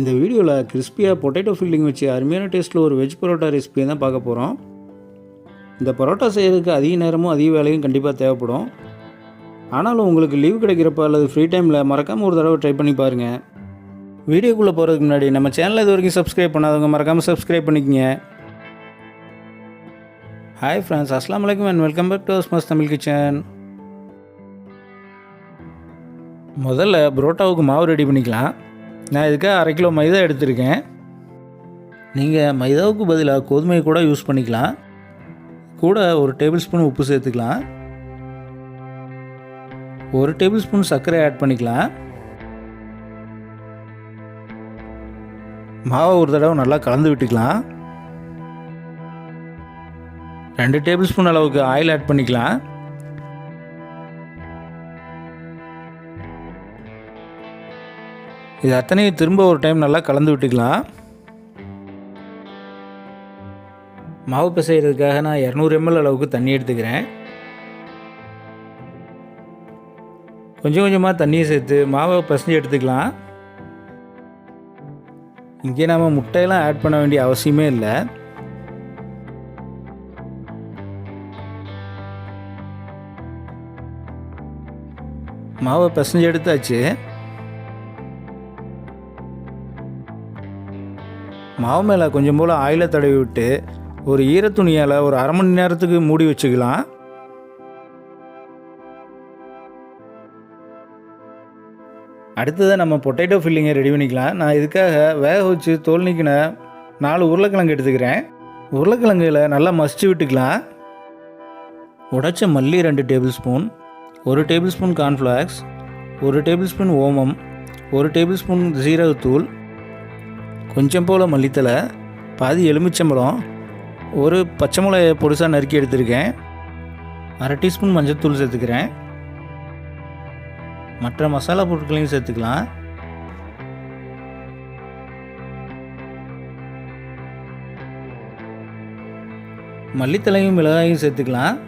இந்த வீடியோவில் கிறிஸ்பியாக பொட்டேட்டோ ஃபில்லிங் வச்சு அருமையான டேஸ்ட்டில் ஒரு வெஜ் பரோட்டா ரெசிபி தான் பார்க்க போகிறோம் இந்த பரோட்டா செய்கிறதுக்கு அதிக நேரமும் அதிக வேலையும் கண்டிப்பாக தேவைப்படும். ஆனாலும் உங்களுக்கு லீவ் கிடைக்கிறப்ப அல்லது ஃப்ரீ டைமில் மறக்காமல் ஒரு தடவை ட்ரை பண்ணி பாருங்கள் வீடியோக்குள்ளே போகிறதுக்கு முன்னாடி நம்ம சேனலை இது வரைக்கும் சப்ஸ்கிரைப் பண்ணாதவங்க மறக்காமல் சப்ஸ்கிரைப் பண்ணிக்கங்க. ஹாய் ஃப்ரெண்ட்ஸ் அஸ்லாம் வலைக்கம் அண்ட் வெல்கம் பேக் டு ஸ்மஸ் தமிழ் கிச்சன் முதல்ல புரோட்டாவுக்கு மாவு ரெடி பண்ணிக்கலாம். நான் இதுக்காக அரை கிலோ மைதா எடுத்திருக்கேன். நீங்கள் மைதாவுக்கு பதிலாக கோதுமை கூட யூஸ் பண்ணிக்கலாம். கூட ஒரு டேபிள் ஸ்பூன் உப்பு சேர்த்துக்கலாம். ஒரு டேபிள் ஸ்பூன் சர்க்கரை ஆட் பண்ணிக்கலாம். மாவை ஒரு தடவை நல்லா கலந்து விட்டுக்கலாம். ரெண்டு டேபிள் ஸ்பூன் அளவுக்கு ஆயில் ஆட் பண்ணிக்கலாம். இது அத்தனையும் திரும்ப ஒரு டைம் நல்லா கலந்து விட்டுக்கலாம். மாவு பிசைகிறதுக்காக நான் இரநூறு எம்எல் அளவுக்கு தண்ணி எடுத்துக்கிறேன். கொஞ்சம் கொஞ்சமாக தண்ணியை சேர்த்து மாவை பசஞ்சு எடுத்துக்கலாம். இங்கே நாம் முட்டையெல்லாம் ஆட் பண்ண வேண்டிய அவசியமே இல்லை. மாவை பசஞ்சு எடுத்தாச்சு. மாவு மேலே கொஞ்சம் போல் ஆயில தடவி விட்டு ஒரு ஈரத்துணியால் ஒரு அரை மணி நேரத்துக்கு மூடி வச்சுக்கலாம். அடுத்ததாக நம்ம பொட்டேட்டோ ஃபில்லிங்கை ரெடி பண்ணிக்கலாம். நான் இதுக்காக வேக வச்சு தோல் நீக்கின நாலு உருளைக்கிழங்கு எடுத்துக்கிறேன். உருளைக்கிழங்குல நல்லா மசிச்சு விட்டுக்கலாம். உடைச்ச மல்லி ரெண்டு டேபிள் ஸ்பூன் ஒரு டேபிள் ஸ்பூன் கார்ன்ஃப்ளாக்ஸ் ஒரு டேபிள் ஸ்பூன் ஓமம் ஒரு டேபிள் ஸ்பூன் ஜீரகத்தூள் கொஞ்சம் போல் மல்லித்தலை பாதி எலுமிச்சம்பழம் ஒரு பச்சை மிளகாயை பொடிசாக நறுக்கி எடுத்திருக்கேன். அரை டீஸ்பூன் மஞ்சள்தூள் சேர்த்துக்கிறேன். மற்ற மசாலா பொருட்களையும் சேர்த்துக்கலாம். மல்லித்தலையும் மிளகாயும் சேர்த்துக்கலாம்.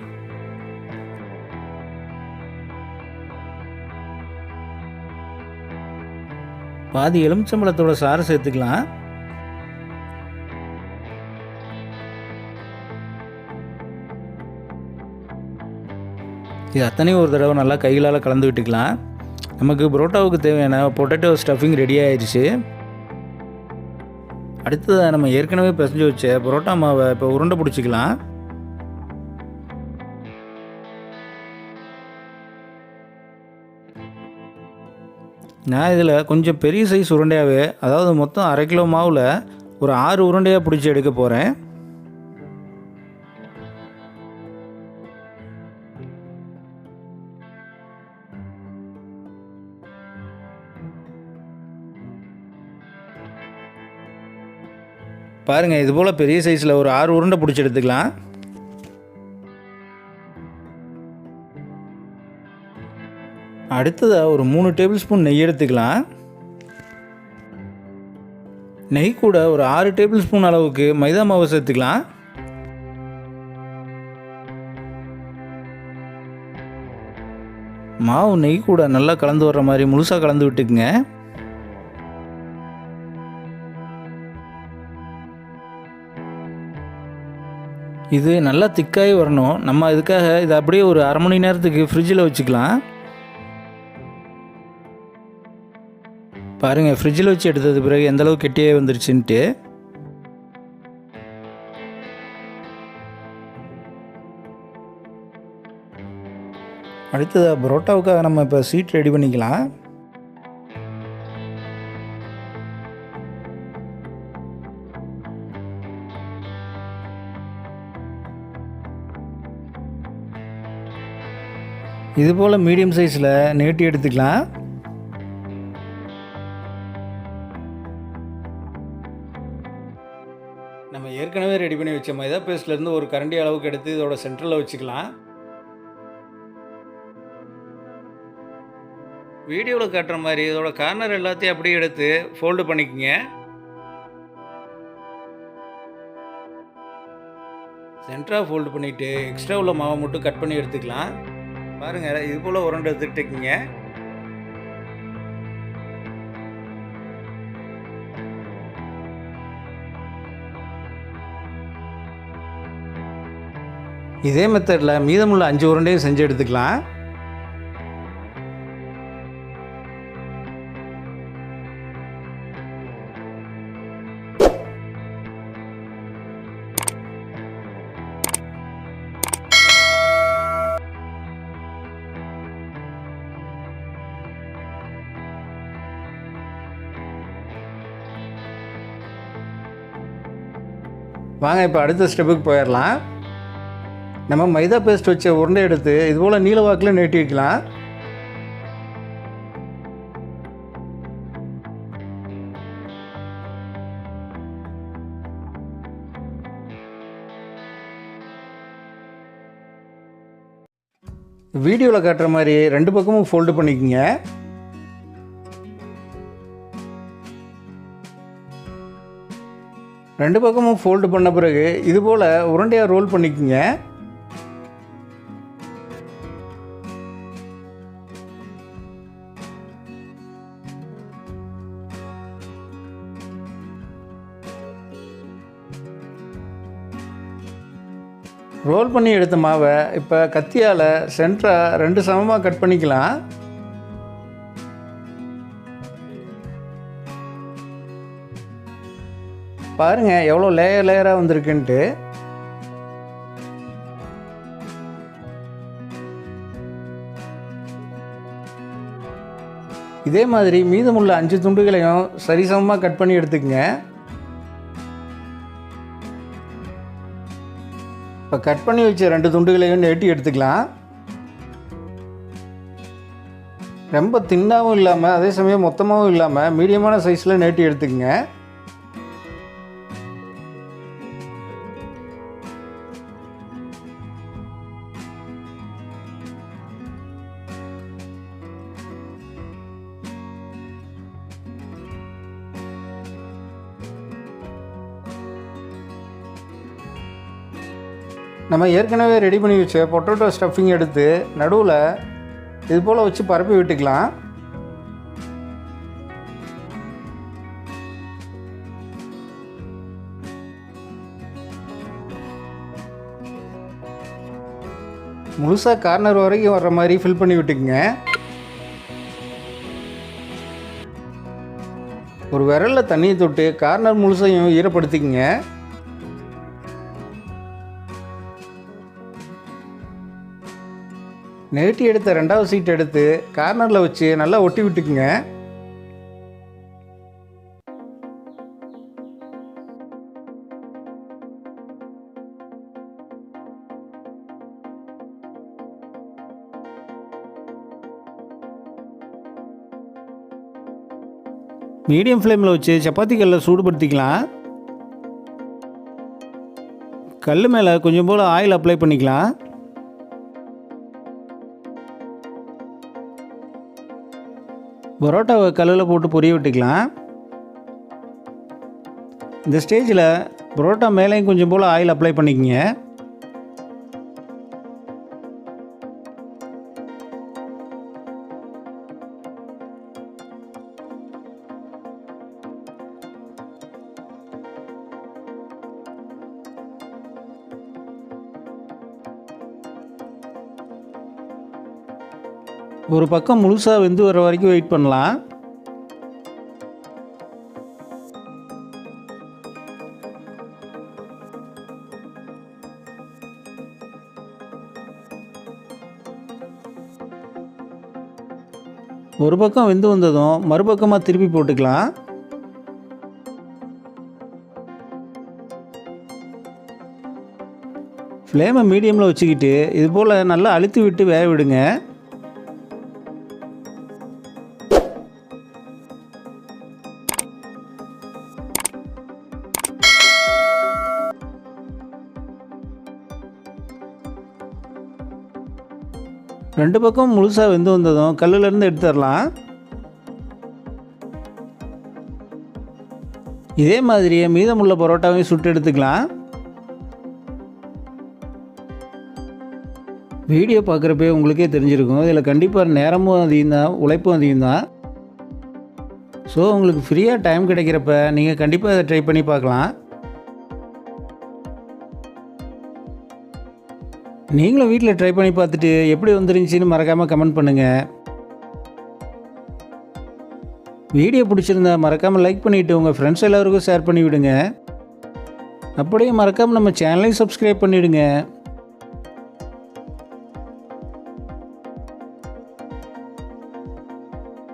பாதி எலுமிச்சம்பழத்தோட சாறு சேர்த்துக்கலாம். இது அத்தனையும் ஒரு தடவை நல்லா கைகளால் கலந்து விட்டுக்கலாம். நமக்கு புரோட்டாவுக்கு தேவையான பொட்டேட்டோ ஸ்டஃபிங் ரெடி ஆயிடுச்சு அடுத்ததாக நம்ம ஏற்கனவே பிசைஞ்சு வச்ச புரோட்டா மாவை இப்போ உருண்டை பிடிச்சிக்கலாம். நான் இதில் கொஞ்சம் பெரிய சைஸ் உருண்டையாகவே அதாவது மொத்தம் அரை கிலோ மாவில் ஒரு ஆறு உருண்டையாக பிடிச்சி எடுக்க போகிறேன் பாருங்கள் இது போல் பெரிய சைஸில் ஒரு ஆறு உருண்டை பிடிச்சி எடுத்துக்கலாம். அடுத்ததாக ஒரு மூணு டேபிள் ஸ்பூன் நெய் எடுத்துக்கலாம். நெய் கூட ஒரு ஆறு டேபிள் ஸ்பூன் அளவுக்கு மைதா மாவு சேர்த்துக்கலாம். மாவு நெய் கூட நல்லா கலந்து வர்ற மாதிரி முழுசாக கலந்து விட்டுக்குங்க. இது நல்லா திக்காகி வரணும். நம்ம இதுக்காக இதை அப்படியே ஒரு அரை மணி நேரத்துக்கு ஃப்ரிட்ஜில் வச்சுக்கலாம். பாருங்கள் ஃப்ரிட்ஜில் வச்சு எடுத்தது பிறகு எந்தளவுக்கு கெட்டியே வந்துருச்சுன்ட்டு. அடுத்ததாக பரோட்டாவுக்காக நம்ம இப்போ சீட் ரெடி பண்ணிக்கலாம். இது போல் மீடியம் சைஸில் நேட்டி எடுத்துக்கலாம். ரெடி பண்ணி வச்ச மைதா பேஸ்ட்லேருந்து ஒரு கரண்டி அளவுக்கு எடுத்து இதோட சென்டரில் வச்சுக்கலாம். வீடியோவில் காட்டுற மாதிரி இதோட கார்னர் எல்லாத்தையும் அப்படியே எடுத்து ஃபோல்டு பண்ணிக்கோங்க. சென்டராக ஃபோல்டு பண்ணிவிட்டு எக்ஸ்ட்ரா உள்ள மாவை மட்டும் கட் பண்ணி எடுத்துக்கலாம். பாருங்கள் இது போல் உரண்டு எடுத்துக்கிட்டீங்க இதே மெத்தடில் மீதமுள்ள அஞ்சு உருண்டையும் செஞ்சு எடுத்துக்கலாம். வாங்க இப்போ அடுத்த ஸ்டெப்புக்கு போயிடலாம். நம்ம மைதா பேஸ்ட் வச்ச உருண்டை எடுத்து இது போல் நீல நீட்டி வைக்கலாம். வீடியோவில் காட்டுற மாதிரி ரெண்டு பக்கமும் ஃபோல்டு பண்ணிக்கோங்க. ரெண்டு பக்கமும் ஃபோல்டு பண்ண பிறகு இதுபோல் உருண்டையாக ரோல் பண்ணிக்கோங்க. ரோல் பண்ணி எடுத்த மாவை இப்போ கத்தியால் சென்டராக ரெண்டு சமமாக கட் பண்ணிக்கலாம். பாருங்கள் எவ்வளோ லேயர் லேயராக வந்திருக்குன்ட்டு. இதே மாதிரி மீதமுள்ள அஞ்சு துண்டுகளையும் சரிசமமாக கட் பண்ணி எடுத்துக்கங்க. இப்போ கட் பண்ணி வச்ச ரெண்டு துண்டுகளையும் நெட்டி எடுத்துக்கலாம். ரொம்ப தின்னாகவும் இல்லாமல் அதே சமயம் மொத்தமாகவும் இல்லாமல் மீடியமான சைஸில் நேட்டி எடுத்துக்கங்க. நம்ம ஏற்கனவே ரெடி பண்ணி வச்ச பொட்டேட்டோ ஸ்டஃபிங் எடுத்து நடுவில் இது போல் வச்சு பரப்பி விட்டுக்கலாம். முழுசாக கார்னர் வரைக்கும் வர்ற மாதிரி ஃபில் பண்ணி விட்டுக்குங்க. ஒரு விரலில் தண்ணியை தொட்டு கார்னர் முழுசையும் ஈரப்படுத்திக்கங்க. நேட்டி எடுத்த ரெண்டாவது சீட் எடுத்து கார்னரில் வச்சு நல்லா ஒட்டி விட்டுக்குங்க. மீடியம் ஃப்ளேமில் வச்சு சப்பாத்தி கல்லை சூடுபடுத்திக்கலாம். கல் மேலே கொஞ்சம் போல் ஆயில் அப்ளை பண்ணிக்கலாம். பரோட்டாவை கல்லில் போட்டு பொரிய விட்டுக்கலாம். இந்த ஸ்டேஜில் பரோட்டா மேலேயும் கொஞ்சம் போல் ஆயில் அப்ளை பண்ணிக்கங்க. ஒரு பக்கம் முழுசாக வெந்து வர வரைக்கும் வெயிட் பண்ணலாம். ஒரு பக்கம் வெந்து வந்ததும் மறுபக்கமாக திருப்பி போட்டுக்கலாம். ஃப்ளேமை மீடியமில் வச்சுக்கிட்டு இது போல் நல்லா அழுத்தி விட்டு வேக விடுங்க. ரெண்டு பக்கம் முழுசாக வெந்து வந்ததும் கல்லுலேருந்து எடுத்துடலாம். இதே மாதிரியே மீதமுள்ள பரோட்டாவையும் சுட்டு எடுத்துக்கலாம். வீடியோ பார்க்குறப்பே உங்களுக்கே தெரிஞ்சிருக்கும். இதில் கண்டிப்பாக நேரமும் அதிகம் தான் உழைப்பும் அதிகம் தான் ஸோ உங்களுக்கு ஃப்ரீயாக டைம் கிடைக்கிறப்ப நீங்கள் கண்டிப்பாக இதை ட்ரை பண்ணி பார்க்கலாம். நீங்களும் வீட்டில் ட்ரை பண்ணி பார்த்துட்டு எப்படி வந்துருந்துச்சின்னு மறக்காமல் கமெண்ட் பண்ணுங்கள் வீடியோ பிடிச்சிருந்தா மறக்காமல் லைக் பண்ணிவிட்டு உங்கள் ஃப்ரெண்ட்ஸ் எல்லாருக்கும் ஷேர் பண்ணி விடுங்க அப்படியே மறக்காமல் நம்ம சேனலையும் சப்ஸ்கிரைப் பண்ணிவிடுங்க